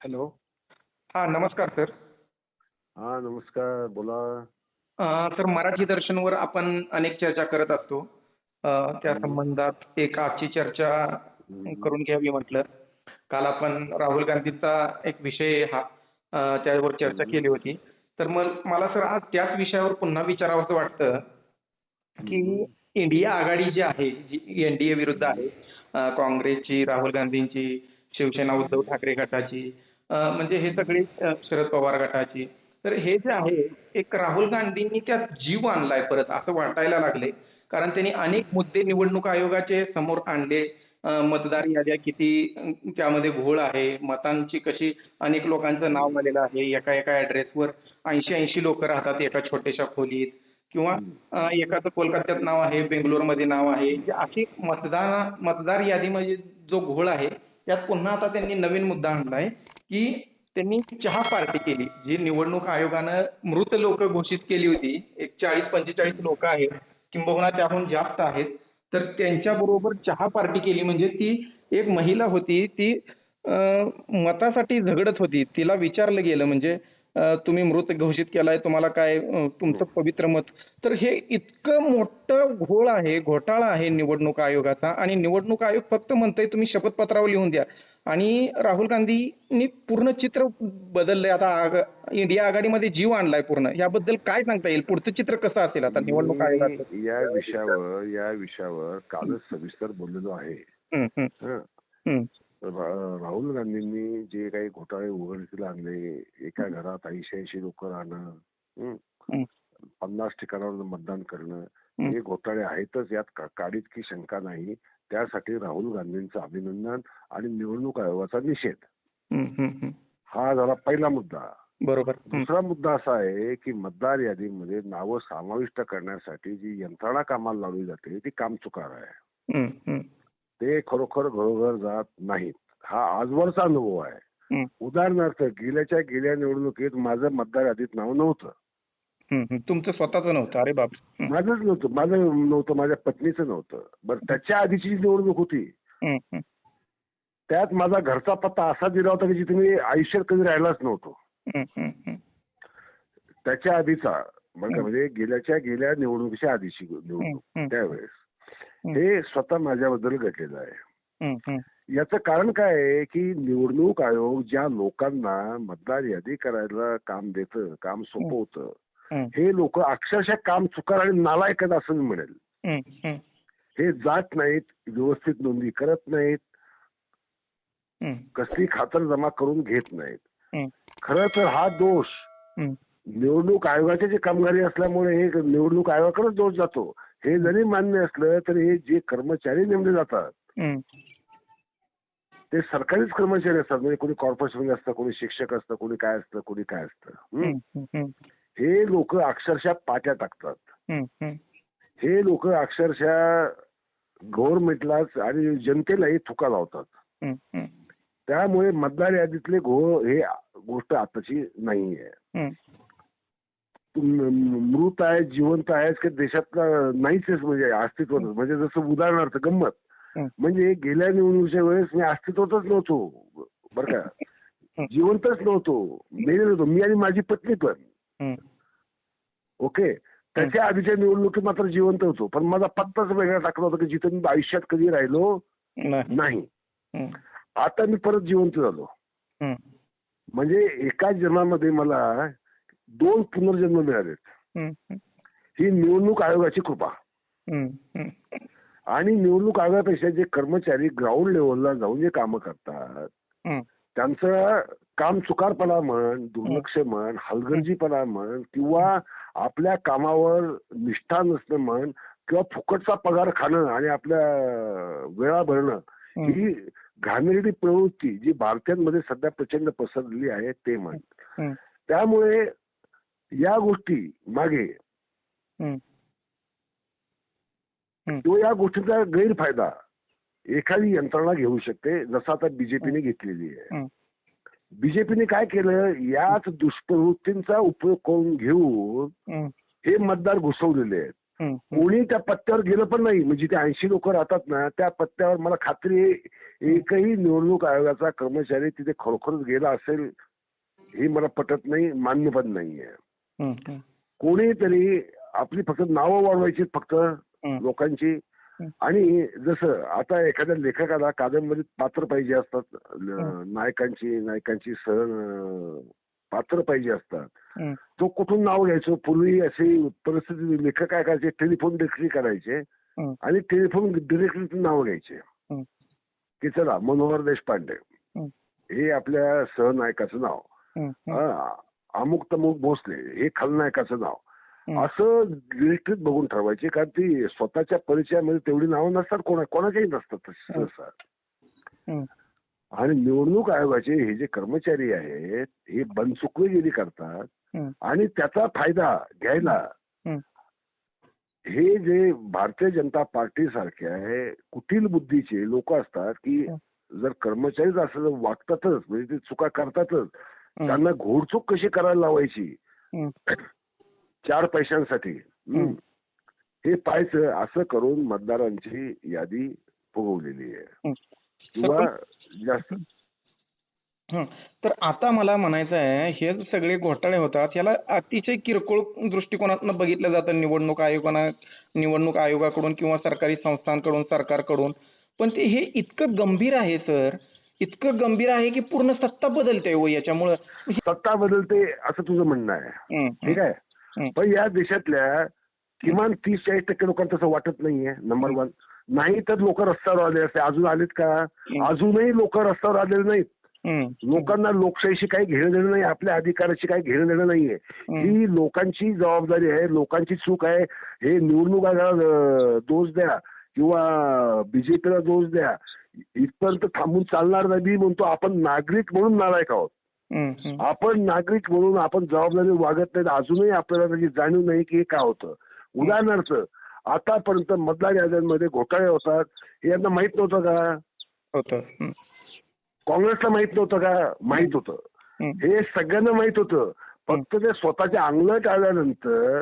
Hello. हा नमस्कार sir. हा नमस्कार बोला. सर मराठी दर्शनवर आपण अनेक चर्चा करत असतो. त्या संबंधात एक आजची चर्चा करून घ्यावी म्हटलं. काल आपण राहुल गांधीचा एक विषय हा त्यावर चर्चा केली होती. तर मग मला सर आज त्याच विषयावर पुन्हा विचारावंसं वाटतं की इंडिया आघाडी जी आहे जी एनडीए विरुद्ध आहे काँग्रेसची राहुल गांधींची शिवसेना उद्धव ठाकरे गटाची म्हणजे हे सगळे शरद पवार गटाची. तर हे जे आहे एक राहुल गांधींनी त्यात जीव आणलाय परत असं वाटायला लागले कारण त्यांनी अनेक मुद्दे निवडणूक आयोगाचे समोर आणले. मतदार याद्या किती त्यामध्ये घोळ आहे मतांची कशी अनेक लोकांचं नाव आलेलं आहे एका एका ऍड्रेसवर ऐंशी ऐंशी लोक राहतात एका छोट्याशा खोलीत. किंवा अ, एकाचं कोलकात्यात नाव आहे बेंगलोरमध्ये नाव आहे. अशी मतदार मतदार यादीमध्ये जो घोळ आहे त्यात पुन्हा आता त्यांनी नवीन मुद्दा आणलाय की त्यांनी चहा पार्टी केली. जी निवडणूक आयोगानं मृत लोक घोषित केली होती. एक चाळीस पंचेचाळीस लोक आहेत. किंबहुना त्याहून जास्त आहेत. तर त्यांच्या बरोबर चहा पार्टी केली. म्हणजे ती एक महिला होती. ती मतासाठी झगडत होती. तिला विचारलं गेलं. म्हणजे तुम्ही मृत घोषित केलाय तुम्हाला काय तुमचं पवित्र मत? तर हे इतकं मोठं घोळ आहे घोटाळा आहे निवडणूक आयोगाचा आणि निवडणूक आयोग फक्त म्हणतंय तुम्ही शपथपत्रावर लिहून द्या. आणि राहुल गांधींनी पूर्ण चित्र बदललंय. आता आग- इंडिया आघाडीमध्ये जीव आणलाय पूर्ण. याबद्दल काय सांगता येईल? पुढचं चित्र कसं असेल आता निवडणूक आयोगाचं? या विषयावर या विषयावर कालच सविस्तर बोललेलो आहे. हं, हं, हं. हं, राहुल गांधींनी जे काही घोटाळे उघडकीला आणले एका घरात ऐंशी ऐंशी लोक राहणं पन्नास ठिकाणावर मतदान करणं हं. घोटाळे आहेतच यात काडीत की शंका नाही. त्यासाठी राहुल गांधींचं अभिनंदन आणि निवडणूक आयोगाचा निषेध. हं, झाला पहिला मुद्दा. बरोबर. दुसरा मुद्दा असा आहे की मतदार यादीमध्ये नावं समाविष्ट करण्यासाठी जी यंत्रणा कामाला लावली जाते ती कामचुकार आहे. हं, हं, ते खरोखर घरोघर जात नाहीत. हा आजवरचा अनुभव आहे. उदाहरणार्थ गेल्याच्या गेल्या निवडणुकीत माझं मतदार यादीत नाव नव्हतं. तुमचं स्वतःचं नव्हतं. अरे बाप माझंच नव्हतं. माझं नव्हतं. माझ्या पत्नीचं नव्हतं. बरं त्याच्या आधीची जी निवडणूक होती त्यात माझा घरचा पत्ता असा दिला होता की जिथे मी आयुष्यात कधी राहिलाच नव्हतो. त्याच्या आधीचा म्हणजे म्हणजे गेल्याच्या गेल्या निवडणुकीच्या आधीची निवडणूक. त्यावेळेस. हं. स्वतः माझ्याबद्दल घडलेलं आहे. याचं कारण काय आहे की निवडणूक आयोग ज्या लोकांना मतदार यादी करायला काम देतं काम सोपवतं हं, लोक अक्षरशः काम चुकार आणि नालायक आहेत असं म्हणेल. हं, जात नाहीत व्यवस्थित नोंदी करत नाहीत. कसली खातर जमा करून घेत नाहीत. खरं तर हा दोष. निवडणूक आयोगाचे जे कामगारी असल्यामुळे हे निवडणूक आयोगाकडेच दोष जातो. हे जरी मान्य असलं तरी हे जे कर्मचारी नेमले जातात ते सरकारीच कर्मचारी असतात म्हणजे कोणी कॉर्पोरेशनमध्ये असतं कोणी शिक्षक असतं कोणी काय असतं कोणी काय असतं. हं? लोक अक्षरशः पाट्या टाकतात. हं, लोक अक्षरशः गव्हर्नमेंटलाच आणि जनतेलाही थुका लावतात. त्यामुळे मतदार यादीतले घो हे गोष्ट आताची नाहीये. हं. मृत आहे जिवंत आहे की देशातला नाहीच म्हणजे अस्तित्व म्हणजे जसं उदाहरणार्थ गंमत. म्हणजे गेल्या निवडणुकीच्या वेळेस मी अस्तित्वातच नव्हतो बरं का. जिवंतच नव्हतो. मेलेलो होतो मी आणि माझी पत्नी पण. ओके? त्याच्या आधीच्या निवडणुकीत मात्र जिवंत होतो. पण माझा पत्ताच वेगळा टाकला होता की जिथे मी आयुष्यात कधी राहिलो नाही. आता मी परत जिवंत झालो. म्हणजे एका जन्मामध्ये मला दोन पुनर्जन्म मिळालेत. हं, निवडणूक आयोगाची कृपा. आणि निवडणूक आयोगापेक्षा जे कर्मचारी ग्राउंड लेवलला जाऊन जे कामं करतात हं, त्यांचं काम चुकारपणा म्हण दुर्लक्ष म्हण हलगर्जीपणा म्हण किंवा आपल्या कामावर निष्ठा नसणं म्हण किंवा फुकटचा पगार खाणं आणि आपल्या वेळा भरणं हं. घाणेरडी प्रवृत्ती जी भारतीयांमध्ये सध्या प्रचंड पसरलेली आहे ते म्हण. त्यामुळे या गोष्टी मागे. तो या गोष्टीचा गैरफायदा एखादी यंत्रणा घेऊ शकते जसं आता बीजेपीने घेतलेली आहे. बीजेपीने काय केलं याच दुष्प्रवृत्तींचा उपयोग करून घेऊन हं, मतदार घुसवलेले आहेत. कोणी त्या पत्त्यावर गेलं पण नाही म्हणजे ते ऐंशी लोक राहतात ना त्या पत्त्यावर मला खात्री आहे एकही निवडणूक आयोगाचा कर्मचारी तिथे खरोखरच गेला असेल हे मला पटत नाही मान्य पण नाहीये. कोणीतरी आपली फक्त नावं वाढवायची फक्त. लोकांची. आणि जसं आता एखाद्या लेखकाला कादंबरीत पात्र पाहिजे असतात. नायकांची नायकांची सह पात्र पाहिजे असतात. तो कुठून नाव घ्यायचो पूर्वी अशी परिस्थिती लेखक काय करायचे टेलिफोन डिरेक्टरी करायचे. आणि टेलिफोन डिरेक्टरीतून नाव घ्यायचे. की चला मनोहर देशपांडे हं. आपल्या सहनायकाचं नाव अमुक तमुक भोसले हे खलनायकाचं नाव. असं डिरेक्टरीत बघून ठरवायचे कारण ती स्वतःच्या परिचयामध्ये तेवढी नावं नसतात कोणा कोणाच्याही नसतात. आणि निवडणूक आयोगाचे हे जे कर्मचारी आहेत हे बनचुकवेगिरी करतात. आणि त्याचा फायदा घ्यायला हं. हे जे भारतीय जनता पार्टी सारख्या कुटील बुद्धीचे लोक असतात की. जर कर्मचारीच असं वागतातच म्हणजे ते चुका करतातच. त्यांना घोडचूक कशी करायला लावायची. चार पैशांसाठी हं. पाहायचं असं करून मतदारांची यादी फुगवलेली आहे. किंवा जास्त. तर आता मला म्हणायचं आहे हे सगळे घोटाळे होतात याला अतिशय किरकोळ दृष्टिकोनातून बघितलं जातं निवडणूक आयोगानं निवडणूक आयोगाकडून किंवा सरकारी संस्थांकडून सरकारकडून पण ते हे इतकं गंभीर आहे सर इतकं गंभीर आहे की पूर्ण सत्ता बदलते हो याच्यामुळं. सत्ता बदलते असं तुझं म्हणणं आहे. ठीक. आहे. पण या देशातल्या किमान तीस चाळीस टक्के लोकांना तसं वाटत नाहीये नंबर वन नाही तर लोक रस्त्यावर आले असते. अजून आलेत का? अजूनही लोक रस्त्यावर आलेले नाहीत. लोकांना लोकशाहीशी काही घेणं देणं नाही आपल्या अधिकाराशी काही घेणं देणं नाहीये. हं. लोकांची जबाबदारी आहे लोकांची चूक आहे. हे निवडणूक आयोगाला दोष द्या किंवा बीजेपीला दोष द्या. इथपर्यंत थांबून चालणार नाही मी म्हणतो आपण नागरिक म्हणून नालायक आहोत. आपण नागरिक म्हणून आपण जबाबदारी वागत नाही अजूनही आपल्याला त्याची जाणीव नाही की हे का होतं. उदाहरणार्थ आतापर्यंत मतदार याद्यांमध्ये घोटाळे होतात हे यांना माहीत नव्हतं का? होतं. काँग्रेसला माहीत नव्हतं का? माहीत होतं. हे सगळ्यांना माहीत होतं. फक्त ते स्वतःच्या अंगलट आल्यानंतर.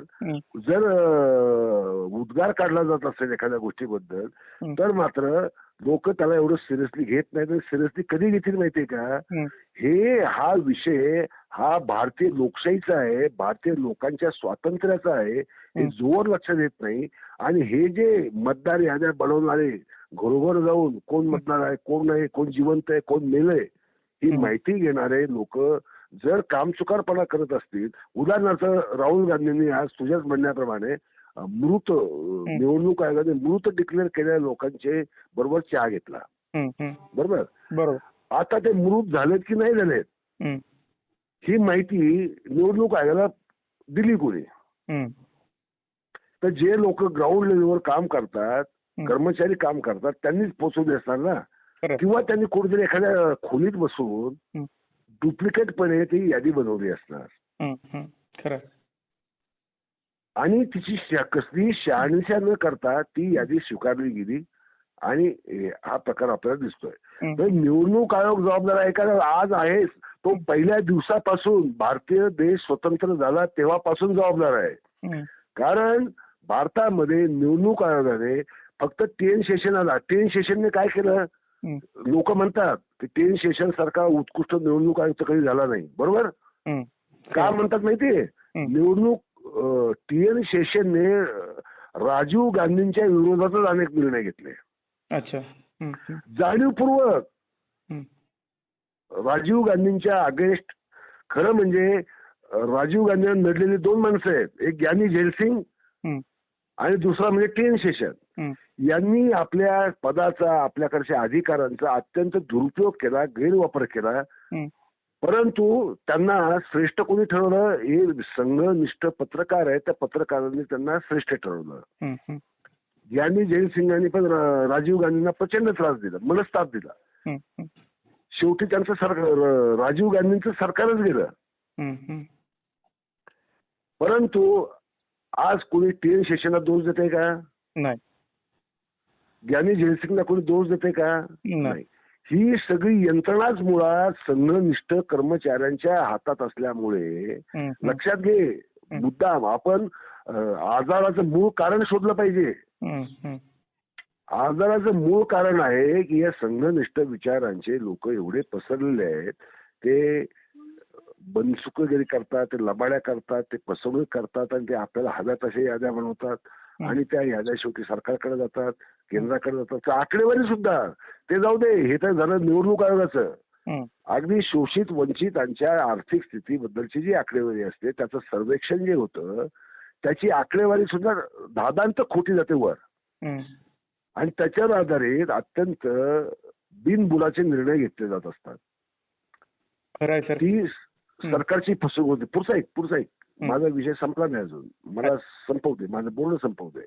जर उद्गार काढला जात असेल एखाद्या गोष्टीबद्दल. तर मात्र लोक त्याला एवढं सिरियसली घेत नाहीत सिरियसली कधी घेतील माहितीये का हं. हे विषय हा भारतीय लोकशाहीचा आहे भारतीय लोकांच्या स्वातंत्र्याचा आहे हे. जोर लक्षात येत नाही आणि हे जे मतदार याद्या बनवणारे घरोघर जाऊन कोण मतदार आहे कोण नाही कोण जिवंत आहे कोण मेलंय हं. माहिती घेणारे लोक जर कामचुकारपणा करत असतील उदाहरणार्थ राहुल गांधींनी आज तुझ्याच म्हणण्याप्रमाणे मृत निवडणूक आयोगाने मृत डिक्लेअर केलेल्या लोकांचे बरोबर चहा घेतला. बरोबर बरोबर आता ते मृत झालेत की नाही झालेत हं. माहिती निवडणूक आयोगाला दिली कोणी. तर जे लोक ग्राउंड लेवलवर काम करतात. कर्मचारी काम करतात त्यांनीच पोचवली असणार ना किंवा त्यांनी कुठेतरी एखाद्या खोलीत बसून. डुप्लिकेटपणे ती यादी बनवली असणार. खरं आणि तिची कसलीही शहानिशा न करता ती यादी स्वीकारली गेली आणि हे- प्रकार आपल्याला दिसतोय. तर निवडणूक आयोग जबाबदार आहे का आज आहे तो पहिल्या दिवसापासून भारतीय देश स्वतंत्र झाला तेव्हापासून जबाबदार आहे. कारण भारतामध्ये निवडणूक आयोगाने फक्त टेन सेशन आला टेन सेशनने काय केलं. लोक म्हणतात की टेन सेशन सारखा उत्कृष्ट निवडणूक आयुक्त कधी झाला नाही बरोबर. का म्हणतात माहितीये. निवडणूक टी एन शेषनने राजीव गांधींच्या विरोधातच अनेक निर्णय घेतले अच्छा. जाणीवपूर्वक. राजीव गांधींच्या अगेन्स्ट खरं म्हणजे राजीव गांधींना नडलेली दोन माणसं आहेत एक ज्ञानी झैलसिंग. आणि दुसरा म्हणजे टी एन शेषन. यांनी आपल्या पदाचा आपल्याकडच्या अधिकारांचा अत्यंत दुरुपयोग केला गैरवापर केला. परंतु त्यांना श्रेष्ठ कोणी ठरवलं हे संघनिष्ठ पत्रकार आहे त्या पत्रकारांनी त्यांना श्रेष्ठ ठरवलं. यांनी जैन सिंगांनी पण राजीव गांधींना प्रचंड त्रास दिला मनस्ताप दिला. शेवटी त्यांचं सरकार राजीव गांधींचं सरकारच गेलं. परंतु आज कोणी टी एन शेषनला दोष देते का नाही ज्ञानी जयसिंगला कोणी दोष देते का? नाही. ही सगळी यंत्रणाच मुळात संघनिष्ठ कर्मचाऱ्यांच्या हातात असल्यामुळे. लक्षात घे. मुद्दाम आपण आजाराचं मूळ कारण शोधलं पाहिजे. आजाराचं मूळ कारण आहे की या संघनिष्ठ विचारांचे लोक एवढे पसरलेले आहेत. ते बनसुकगिरी करतात ते लबाड्या करतात ते फसवणूक करतात आणि ते आपल्याला हव्या तशा याद्या बनवतात. आणि त्या याद्या शेवटी सरकारकडे जातात केंद्राकडे जातात. आकडेवारी सुद्धा. ते जाऊ दे हे तर झालं निवडणूक आयोगाचं. अगदी शोषित वंचितांच्या आर्थिक स्थितीबद्दलची जी आकडेवारी असते त्याचं सर्वेक्षण जे होतं त्याची आकडेवारी सुद्धा दादांत खोटी जाते वर. आणि त्याच्यावर आधारित अत्यंत बिनबुलाचे निर्णय घेतले जात असतात. ती सरकारची फसवणूक होती. पुढचा एक पुढचा एक. माझा विषय संपला नाही अजून. मला संपवते. माझं बोलणं संपवते.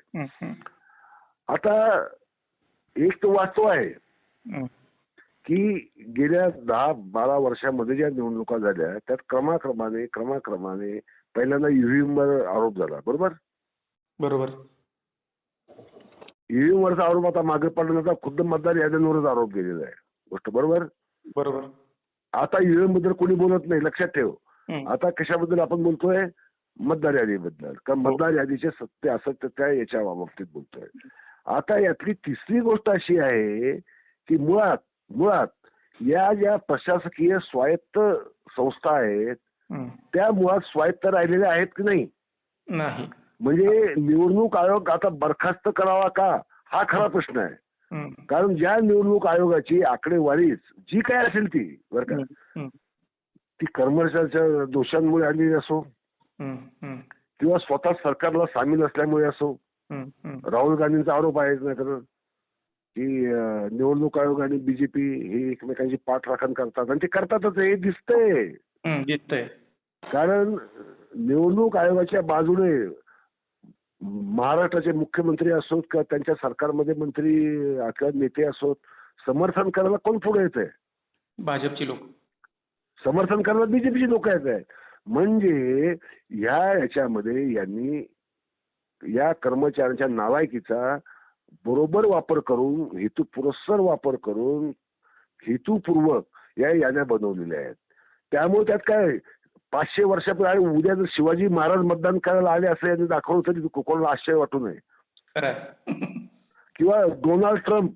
आता एक तर वास्तव आहे. की गेल्या दहा बारा वर्षामध्ये ज्या निवडणुका झाल्या त्यात क्रमाक्रमाने क्रमाक्रमाने पहिल्यांदा ईव्हीएम वर आरोप झाला. बरोबर? बरोबर. ईव्हीएम वरचा आरोप आता मागे पडण्याचा खुद्द मतदार याद्यांवरच आरोप केलेला आहे. गोष्ट बरोबर? बरोबर. आता ईव्हीएमबद्दल कोणी बोलत नाही. लक्षात ठेव. आता कशाबद्दल आपण बोलतोय? मतदार यादीबद्दल. कारण मतदार यादीचे सत्य असत्य त्या याच्या बाबतीत बोलतोय. आता यातली तिसरी गोष्ट अशी आहे की मुळात मुळात या ज्या प्रशासकीय स्वायत्त संस्था आहेत. त्या मुळात स्वायत्त राहिलेल्या आहेत की नाही? म्हणजे निवडणूक आयोग आता बरखास्त करावा का? हा खरा प्रश्न आहे. कारण ज्या निवडणूक आयोगाची आकडेवारीच जी काय असेल ती बरं का. ती कर्मचाऱ्याच्या दोषांमुळे आलेली असो. किंवा स्वतः सरकारला सामील असल्यामुळे असो. राहुल गांधींचा आरोप आहे नाही तर की निवडणूक आयोग आणि बीजेपी हे एकमेकांची पाठराखण करतात आणि ते करतातच हे दिसतंय. दिसतंय कारण निवडणूक आयोगाच्या बाजूने महाराष्ट्राचे मुख्यमंत्री असोत किंवा त्यांच्या सरकारमध्ये मंत्री किंवा नेते असोत समर्थन करायला कोण पुढे येत आहे भाजपची लोक समर्थन करायला बीजेपीची लोक येत आहेत. म्हणजे ह्या याच्यामध्ये यांनी या कर्मचाऱ्यांच्या नालायकीचा बरोबर वापर करून हेतुपुरस्सर वापर करून हेतुपूर्वक या याद्या बनवलेल्या आहेत. त्यामुळे त्यात काय पाचशे वर्षापूर्वी आणि उद्या जर शिवाजी महाराज मतदान करायला आले असं यांनी दाखवलं तरी कोणाला आश्चर्य वाटू नये. किंवा डोनाल्ड ट्रम्प.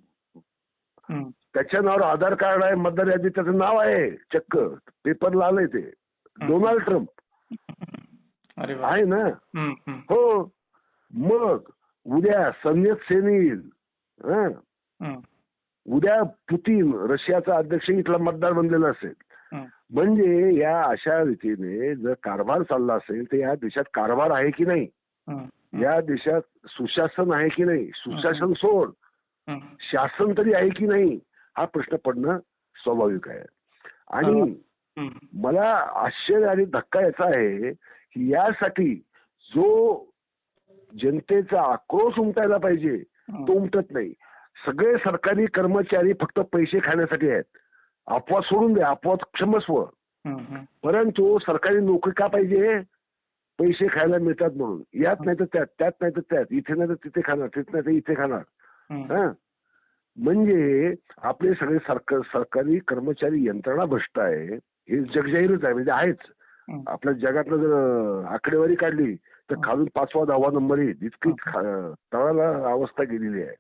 त्याच्या नावावर आधार कार्ड आहे मतदार यादीत त्याचं नाव आहे चक्क. पेपरला आलंय ते. Donald Trump. आहे ना. हो. मग उद्या सन्यत सेन येईल. उद्या पुतीन रशियाचा अध्यक्ष इथला मतदार बनलेला असेल. म्हणजे या अशा रीतीने जर कारभार चालला असेल तर या देशात कारभार आहे की नाही. या देशात सुशासन आहे की नाही? सुशासन सोड. शासन तरी आहे की नाही? हा प्रश्न पडणं स्वाभाविक आहे. आणि. मला आश्चर्य आणि धक्का याचा आहे की यासाठी जो जनतेचा आक्रोश उमटायला पाहिजे तो उमटत नाही. सगळे सरकारी कर्मचारी फक्त पैसे खाण्यासाठी आहेत. अपवाद सोडून द्या अपवाद क्षमस्व. परंतु सरकारी नोकरी का पाहिजे? पैसे खायला मिळतात म्हणून. यात नाही तर त्यात त्यात नाही तर त्यात. इथे नाही तर तिथे खाणार तिथे नाही तर इथे खाणार. हा? म्हणजे आपले सगळे सरकार सरकारी कर्मचारी यंत्रणा भ्रष्ट आहे हे जगजाहीरच आहे म्हणजे आहेच. आपल्या जगातलं जर आकडेवारी काढली तर खालून पाचवा दहावा नंबर येईल इतकी तळाला अवस्था गेलेली आहे.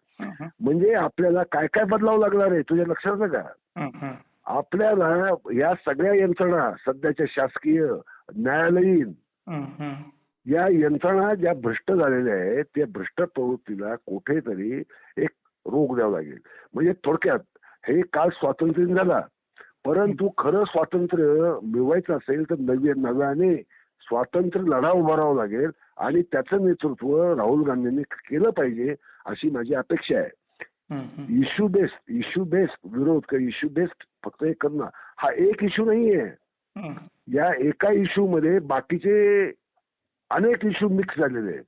म्हणजे आपल्याला काय काय बदलावं लागणार आहे तुझ्या लक्षात का. आपल्याला या सगळ्या यंत्रणा सध्याच्या शासकीय न्यायालयीन. या यंत्रणा ज्या भ्रष्ट झालेल्या आहेत त्या भ्रष्ट प्रवृत्तीला कुठेतरी एक रोग द्यावा लागेल म्हणजे थोडक्यात हे काल स्वातंत्र्य झाला परंतु खरं स्वातंत्र्य मिळवायचं असेल तर नव्या नव्याने स्वातंत्र्य लढा उभारावा लागेल आणि त्याचं नेतृत्व राहुल गांधींनी केलं पाहिजे अशी माझी अपेक्षा आहे. इश्यू बेस्ड इश्यू बेस्ड विरोध किंवा इश्यू बेस्ड फक्त हे करणं हा एक इश्यू नाहीये. या एका इश्यू मध्ये बाकीचे अनेक इश्यू मिक्स झालेले आहेत.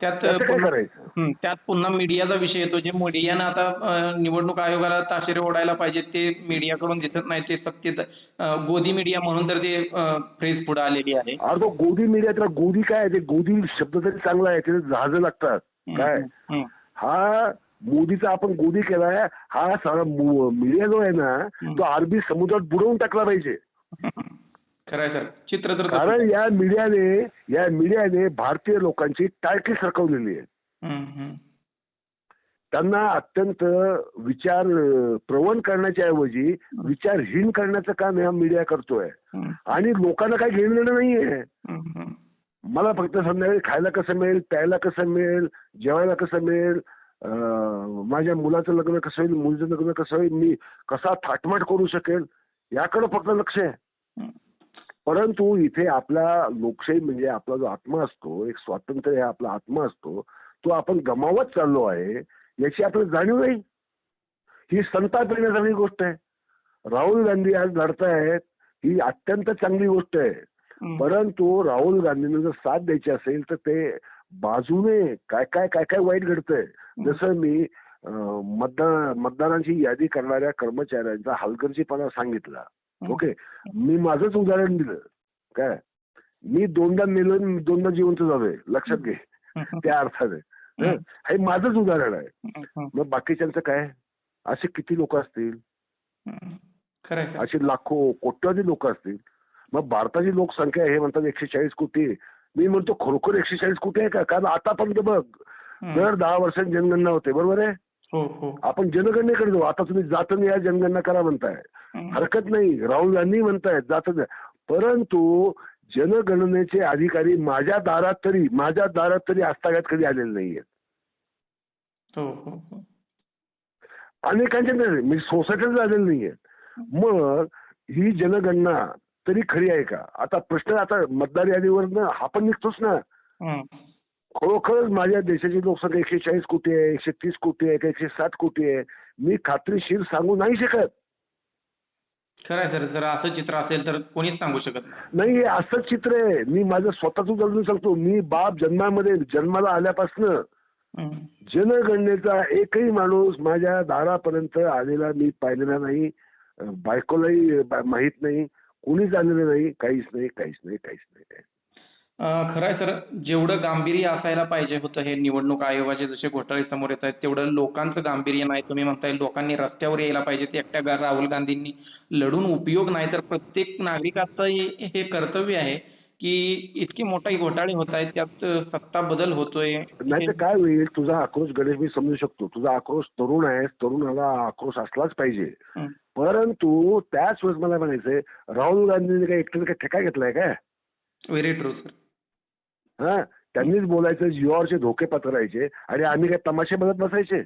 त्यात पुन्हा-. त्यात पुन्हा मीडियाचा विषय येतो. जे मीडियानं आता निवडणूक आयोगाला ताशेरे ओढायला पाहिजे ते मीडियाकडून दिसत नाही. ते अं, गोदी मीडिया म्हणून तर ते फ्रेज पुढे आलेली आहे. अरे तो गोदी मीडिया त्याला गोदी काय आहे? ते गोदी शब्द तरी चांगला आहे. त्याचे जहाज लागतात. काय. हा मोदीचा आपण गोदी केलाय. हा सारा मीडिया जो आहे ना तो अरबी समुद्रात बुडवून टाकला पाहिजे. खरंय सर चित्र तर कारण. या मीडियाने या मीडियाने भारतीय लोकांची टाळकी सरकवलेली आहे. त्यांना अत्यंत विचार प्रवण करण्याच्या ऐवजी विचारहीन करण्याचं काम हा मीडिया करतोय आणि लोकांना काही घेणं देणं नाहीये. मला फक्त संध्याकाळी खायला कसं मिळेल प्यायला कसं मिळेल जेवायला कसं मिळेल माझ्या मुलाचं लग्न कसं होईल मुलीचं लग्न कसं होईल मी कसा थाटमाट करू शकेल याकडे फक्त लक्ष आहे. परंतु इथे आपला लोकशाही म्हणजे आपला जो आत्मा असतो एक स्वातंत्र्य हा आपला आत्मा असतो तो आपण गमावत चाललो आहे याची आपल्याला जाणीव नाही. ही संताप येण्यासारखी गोष्ट आहे. राहुल गांधी आज लढतायत ही अत्यंत चांगली गोष्ट आहे. परंतु राहुल गांधींना जर साथ द्यायची असेल तर ते बाजूने काय काय काय काय वाईट घडतंय. जसं मी मतदान मतदानाची यादी करणाऱ्या कर्मचाऱ्यांचा हलगर्जीपणा सांगितला. ओके. मी माझंच उदाहरण दिलं. काय? मी दोनदा मेलो दोनदा जिवंत झालोय. लक्षात घे. त्या अर्थाने. हं? माझंच उदाहरण आहे. मग बाकीच्यांचं काय? असे किती लोक असतील? अशी लाखो कोट्यावधी लोक असतील? मग भारताची लोकसंख्या हे म्हणतात एकशे चाळीस कोटी. मी म्हणतो खरोखर एकशे चाळीस कोटी आहे का? कारण आतापर्यंत बघ. हम्म. दर दहा वर्षांनी जनगणना होते. बरोबर आहे? आपण जनगणनेकडे जाऊ. आता तुम्ही जातं या जनगणना करा म्हणताय. हरकत नाही. राहुल गांधी म्हणतायत जातं परंतु जनगणनेचे अधिकारी माझ्या दारात तरी माझ्या दारात तरी आस्थागात कधी आलेले नाहीये हो हो हो. अनेकांच्या नाही म्हणजे सोसायटीत झालेलं नाहीये मग ही जनगणना तरी खरी आहे का? आता प्रश्न आता मतदार यादीवर हा पण निघतोच ना. खरोखरच माझ्या देशाची लोकसंख्या एकशे चाळीस कोटी आहे एकशे तीस कोटी आहे का एकशे साठ कोटी आहे. मी खात्रीशीर सांगू नाही शकत. खरंय सर जर असं चित्र असेल तर कोणीच सांगू शकत नाही. हे असंच चित्र आहे. मी माझं स्वतःच उदाहरण सांगतो. मी बाप जन्मामध्ये जन्माला आल्यापासनं. जनगणनेचा एकही माणूस माझ्या दारापर्यंत आलेला मी पाहिलेला नाही. बायकोलाही माहीत नाही. कोणीच आलेलं नाही काहीच नाही काहीच नाही काहीच नाही. खरंय सर जेवढं गांभीर्य असायला पाहिजे होतं हे निवडणूक आयोगाचे जसे घोटाळे समोर येत आहेत तेवढं लोकांचं गांभीर्य नाही. तुम्ही म्हणताय लोकांनी रस्त्यावर यायला पाहिजे ते एकट्या राहुल गांधींनी लढून उपयोग नाही. तर प्रत्येक नागरिकाचं हे कर्तव्य आहे की इतके मोठे घोटाळे होत आहेत त्यात सत्ता बदल होतोय. नाही तर काय होईल? तुझा आक्रोश गणेश मी समजू शकतो. तुझा आक्रोश तरुण आहे तरुणाला आक्रोश असलाच पाहिजे. परंतु त्याच वेळेस मला म्हणायचंय राहुल गांधींनी काय एकट्याने काय ठेका घेतलाय काय? व्हेरी ट्रू सर हा त्यांनीच बोलायचं जीवावरचे धोके पत्करायचे आणि आम्ही काय तमाशे बघत बसायचे.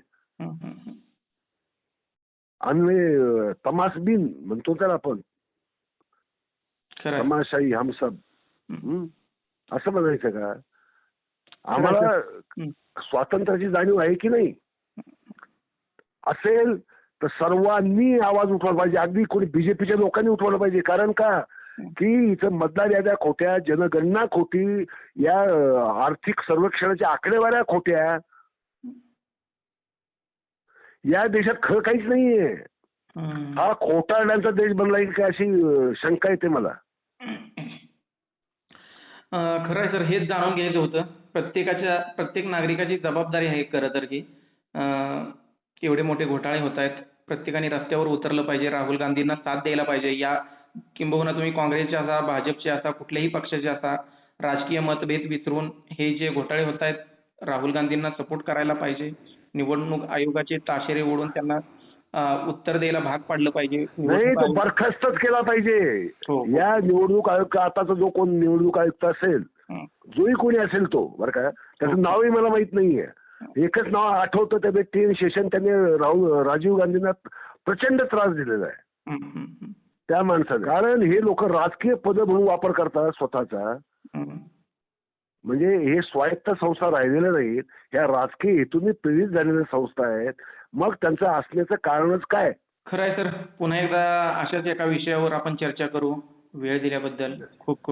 आम्ही अं, तमासबीन म्हणतो तर आपण. तमाशाई हम सब हं? असं म्हणायचं का? आम्हाला. स्वातंत्र्याची जाणीव आहे की नाही? असेल तर सर्वांनी आवाज उठवायला पाहिजे. अगदी कोणी बीजेपीच्या लोकांनी उठवायला पाहिजे. कारण का? की इथं मतदार याद्या खोट्या जनगणना खोटी या आर्थिक सर्वेक्षणाच्या आकडेवाऱ्या खोट्या. या देशात खरं काहीच नाहीये. हा खोटारड्यांचा देश बनला की काय अशी शंका येते मला. खरं आहे सर हेच जाणून घ्यायचं होतं. प्रत्येकाच्या प्रत्येक नागरिकाची जबाबदारी आहे खरं तर की अं, एवढे मोठे घोटाळे होत आहेत. प्रत्येकाने रस्त्यावर उतरलं पाहिजे. राहुल गांधींना साथ द्यायला पाहिजे. या किंबहुना तुम्ही काँग्रेसचे असा भाजपचे असा कुठल्याही पक्षाचे असा राजकीय मतभेद विसरून हे जे घोटाळे होत आहेत राहुल गांधींना सपोर्ट करायला पाहिजे. निवडणूक आयोगाचे ताशेरे ओढून त्यांना उत्तर द्यायला भाग पाडलं पाहिजे. नाही तो आयोग- बरखास्तच केला पाहिजे. हो. या निवडणूक आयुक्त आताचा जो कोण निवडणूक आयुक्त असेल हं. जोही कोणी असेल तो बरं का? त्याचं नावही मला माहीत नाहीये. एकच नाव आठवतं त्या शेषन त्यांनी राहुल राजीव गांधींना प्रचंड त्रास दिलेला आहे. त्या माणसाने. कारण हे लोक राजकीय पद म्हणून वापर करतात स्वतःचा. म्हणजे हे स्वायत्त संस्था राहिलेल्या नाहीत. ह्या राजकीय हेतूंनी प्रेरित झालेल्या संस्था आहेत. मग त्यांचं असण्याचं कारणच काय? खरं आहे सर पुन्हा एकदा अशाच एका विषयावर आपण चर्चा करू. वेळ दिल्याबद्दल खूप खूप